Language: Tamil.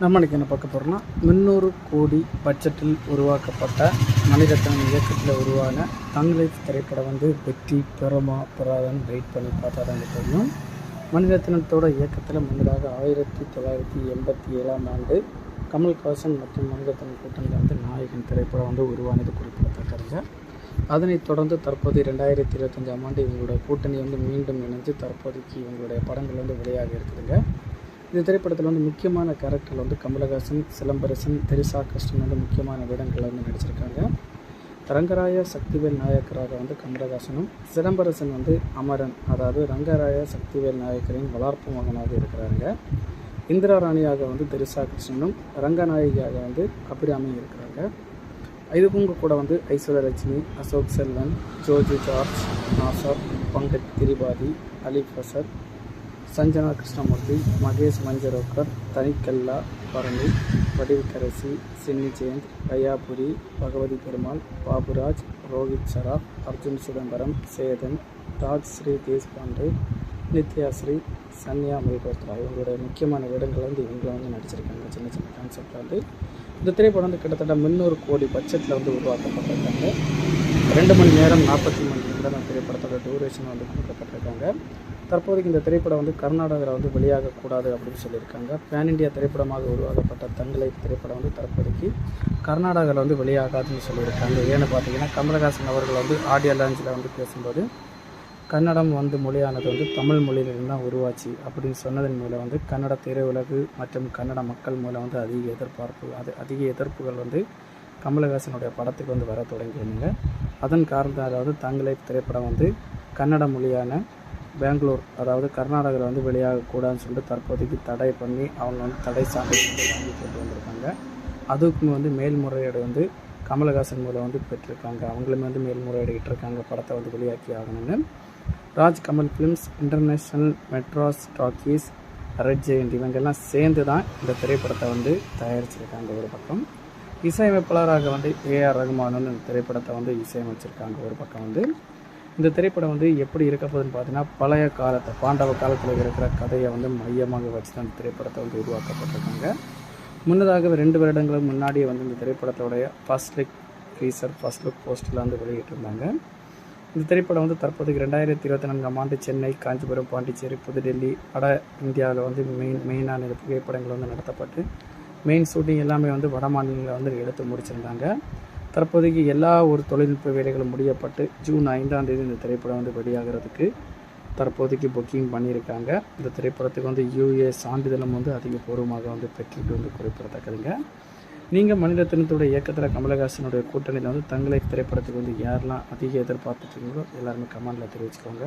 நம்ம இன்றைக்கி என்ன பார்க்க போகிறோம்னா முந்நூறு கோடி பட்ஜெட்டில் உருவாக்கப்பட்ட மணிரத்னம் இயக்கத்தில் உருவான தங்கிலீஷ் திரைப்படம் வந்து வெற்றி பெறுமா பெறாதான்னு வெயிட் பண்ணி பார்த்தா தான் எனக்கு தெரியும். மணிரத்னத்தோட இயக்கத்தில் முன்னதாக ஆயிரத்தி தொள்ளாயிரத்தி எண்பத்தி ஏழாம் ஆண்டு கமல்ஹாசன் மற்றும் மணிரத்னம் கூட்டணியில் வந்து நாயகன் திரைப்படம் வந்து உருவானது குறிப்பிடத்தக்கதுங்க அதனைத் தொடர்ந்து தற்போது ரெண்டாயிரத்தி இருபத்தஞ்சாம் ஆண்டு இவங்களோட கூட்டணி வந்து மீண்டும் இணைஞ்சு தற்போதைக்கு இவங்களுடைய படங்கள் வந்து வெளியாக இருக்குதுங்க. இந்த திரைப்படத்தில் வந்து முக்கியமான கேரக்டர் வந்து கமலஹாசன் சிலம்பரசன் தெரிசா கிருஷ்ணன் வந்து முக்கியமான வேடங்களில் வந்து நடிச்சிருக்காங்க. ரங்கராய சக்திவேல் நாயக்கராக வந்து கமலஹாசனும் சிலம்பரசன் வந்து அமரன் அதாவது ரங்கராய சக்திவேல் நாயக்கரின் வளர்ப்பு மகனாக இருக்கிறாங்க இந்திரா ராணியாக வந்து தெரிசா கிருஷ்ணனும் ரங்கநாயகியாக வந்து அபிராமி இருக்கிறாங்க. இதுவும் கூட வந்து ஐஸ்வர்யலட்சுமி அசோக் செல்வன் ஜோஜி ஜார்ஜ் நாசர் பங்கஜ் திரிபாதி அலி ஃபசத் சஞ்சனா கிருஷ்ணமூர்த்தி மகேஷ் மஞ்சரோக்கர் தனிக்கல்லா பரணி வடிவுக்கரசி சின்னி ஜெயந்த் தயாபுரி பகவதி பெருமாள் பாபுராஜ் ரோஹித் சராப் அர்ஜுன் சிதம்பரம் சேதன் ராஜ் ஸ்ரீ தேஷ்பாண்டே நித்யாஸ்ரீ சன்யா மல்கோத்ரா இவங்களுடைய முக்கியமான வேடங்கள் வந்து இவங்க வந்து நடிச்சிருக்காங்க. சின்ன சின்ன கான்செப்டில் வந்து இந்த திரைப்படம் வந்து கிட்டத்தட்ட முந்நூறு கோடி பட்ஜெட்டில் வந்து உருவாக்கப்பட்டிருக்காங்க. ரெண்டு மணி நேரம் நாற்பத்தி மணி நேரம் திரைப்படத்தோட டூரேஷன் வந்து கொடுக்கப்பட்டிருக்காங்க. தற்போதைக்கு இந்த திரைப்படம் வந்து கர்நாடகாவில் வந்து வெளியாகக்கூடாது அப்படின்னு சொல்லியிருக்காங்க. பேன் இண்டியா திரைப்படமாக உருவாக்கப்பட்ட தங்களை திரைப்படம் வந்து தற்போதைக்கு கர்நாடகாவில் வந்து வெளியாகாதுன்னு சொல்லியிருக்காங்க. ஏன்னு பார்த்தீங்கன்னா கமலஹாசன் அவர்கள் வந்து ஆடியோ லான்ச்சில் வந்து பேசும்போது கன்னடம் வந்து மொழியானது வந்து தமிழ் மொழியிலிருந்து தான் உருவாச்சு அப்படின்னு சொன்னதன் மூலம் வந்து கன்னட திரையுலகு மற்றும் கன்னட மக்கள் மூலம் வந்து அதிக எதிர்பார்ப்பு அது அதிக எதிர்ப்புகள் வந்து கமலஹாசனுடைய படத்துக்கு வந்து வர தொடங்கியிருந்தாங்க. அதன் காரணத்தால் அதாவது தங்களை திரைப்படம் வந்து கன்னட மொழியான பெங்களூர் அதாவது கர்நாடகாவில் வந்து வெளியாகக்கூடாதுன்னு சொல்லிட்டு தற்போதைக்கு தடை பண்ணி அவங்க வந்து தடை சான்றிதழ் கொண்டு வாங்கி வந்திருக்காங்க. அதுக்கும் வந்து மேல்முறையீடு வந்து கமலஹாசன் மூலம் வந்து பெற்றிருக்காங்க. அவங்களுமே வந்து மேல்முறையீடு இருக்காங்க படத்தை வந்து வெளியாக்கி ஆகணும்னு. Raj Kamal films international Madras talkies red giant இவங்கெல்லாம் சேர்ந்து தான் இந்த திரைப்படத்தை வந்து தயாரிச்சிருக்காங்க ஒரு பக்கம். இசையமைப்பாளராக வந்து ஏஆர் ரகுமான் வந்து இந்த திரைப்படத்தை வந்து இசையமைச்சிருக்காங்க. ஒரு பக்கம் வந்து இந்த திரைப்படம் வந்து எப்படி இருக்க போகுதுன்னு பார்த்தீங்கன்னா பழைய காலத்தை பாண்டவ காலத்தில் இருக்கிற கதையை வந்து மையமாக வச்சு தான் இந்த திரைப்படத்தை வந்து உருவாக்கப்பட்டிருக்காங்க. முன்னதாக ரெண்டு வருடங்களுக்கு முன்னாடியே வந்து இந்த திரைப்படத்தோடைய first look teaser first look போஸ்டில் வந்து வெளியிட்டிருந்தாங்க. இந்த திரைப்படம் வந்து தற்போதைக்கு ரெண்டாயிரத்தி இருபத்தி நான்காம் ஆண்டு சென்னை காஞ்சிபுரம் பாண்டிச்சேரி புதுடெல்லி வட இந்தியாவில் வந்து மெயின் மெயினான புகைப்படங்கள் வந்து நடத்தப்பட்டு மெயின் ஷூட்டிங் எல்லாமே வந்து வட மாநிலங்களில் வந்து எடுத்து முடிச்சிருந்தாங்க. தற்போதைக்கு எல்லா ஒரு தொழில்நுட்ப வேலைகளும் முடியப்பட்டு ஜூன் ஐந்தாம் தேதி இந்த திரைப்படம் வந்து வெளியாகிறதுக்கு தற்போதைக்கு புக்கிங் பண்ணியிருக்காங்க. இந்த திரைப்படத்துக்கு வந்து யூஏ சான்றிதழும் வந்து அதிகபூர்வமாக வந்து பெற்றுட்டு வந்து குறிப்பிடத்தக்கதுங்க. நீங்கள் மணிரத்னத்தோட இயக்கத்தில் கமலஹாசனுடைய கூட்டணியில் வந்து தங்களை திரைப்படத்துக்கு வந்து யாரெல்லாம் அதிக எதிர்பார்த்துட்டு இருக்கீங்களோ எல்லாருமே கமெண்டில் தெரிவிச்சுக்கோங்க.